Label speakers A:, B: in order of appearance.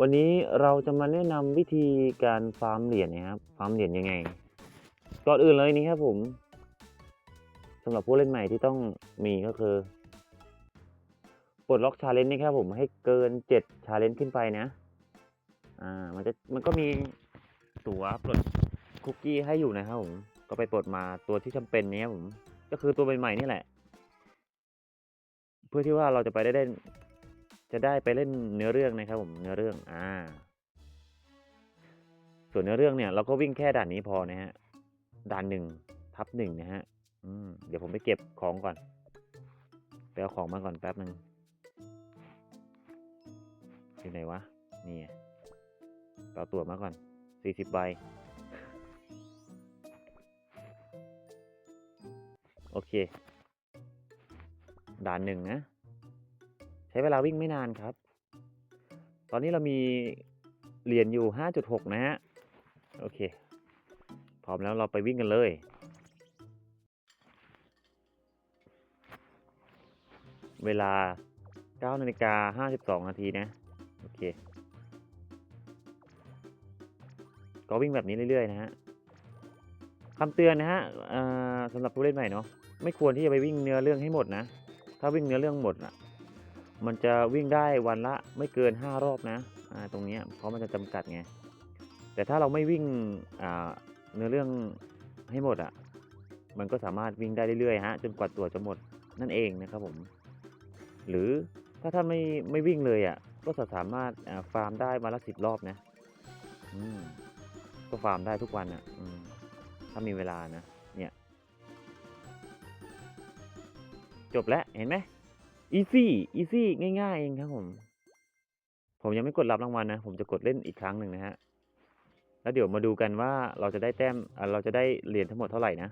A: วันนี้เราจะมาแนะนำวิธีการฟาร์มเหรียญนะครับ ฟาร์มเหรียญยังไง ก่อนอื่นเลยนี่ครับผมสำหรับผู้เล่นใหม่ที่ต้องมีก็คือ ปลดล็อกชาเลนจ์นี่ครับผมให้เกินเจ็ดชาเลนจ์ขึ้นไปนะ อ่า มันจะมันก็มีตั๋วปลดคุกกี้ให้อยู่นะครับผม ก็ไปปลดมาตัวที่จำเป็นนี้ยผม ก็คือตัวใหม่ๆนี่แหละ เพื่อที่ว่าเราจะไปได้เล่น จะได้ไปเล่นเนื้อเรื่องนะครับผมเนื้อเรื่องอ่า ส่วนเนื้อเรื่องเนี่ยเราก็วิ่งแค่ด่านนี้พอนะฮะด่านหนึ่งทับหนึ่งนะฮะอืมเดี๋ยวผมไปเก็บของก่อนไปเอาของมาก่อนแป๊บหนึ่งอยู่ไหนวะนี่เอาตัวมาก่อนสี่สิบใบโอเค ด่านหนึ่งนะ ช้เวลาวิ่งไม่นานครับ ตอนนี้เรามีเหรียญอยู่ 5.6 นะฮะ โอเค พร้อมแล้วเราไปวิ่งกันเลย เวลา9นาฬิกา52 นาทีนะ โอเค ก็วิ่งแบบนี้เรื่อยๆ นะฮะคำเตือนนะฮะอ่อสำหรับผู้เล่นใหม่เนาะ ไม่ควรที่จะไปวิ่งเนื้อเรื่องให้หมดนะ ถ้าวิ่งเนื้อเรื่องหมดอะ มันจะวิ่งได้วันละไม่เกิน 5 รอบนะตรงนี้เพราะมันจะจำกัดไง แต่ถ้าเราไม่วิ่งเนื้อเรื่องให้หมดอะ มันก็สามารถวิ่งได้เรื่อยๆฮะจนกว่าตัวจะหมดนั่นเองนะครับผม หรือถ้าท่านไม่ไม่วิ่งเลยอะ ก็จะสามารถฟาร์มได้วันละสิบรอบนะก็ฟาร์มได้ทุกวันอะถ้ามีเวลานะ เนี่ย จบแล้วเห็นไหม อีซี่อีซี่ง่ายๆเองครับผม ผมยังไม่กดรับรางวัลนะ ผมจะกดเล่นอีกครั้งหนึ่งนะฮะ แล้วเดี๋ยวมาดูกันว่าเราจะได้แต้มเราจะได้เหรียญทั้งหมดเท่าไหร่นะ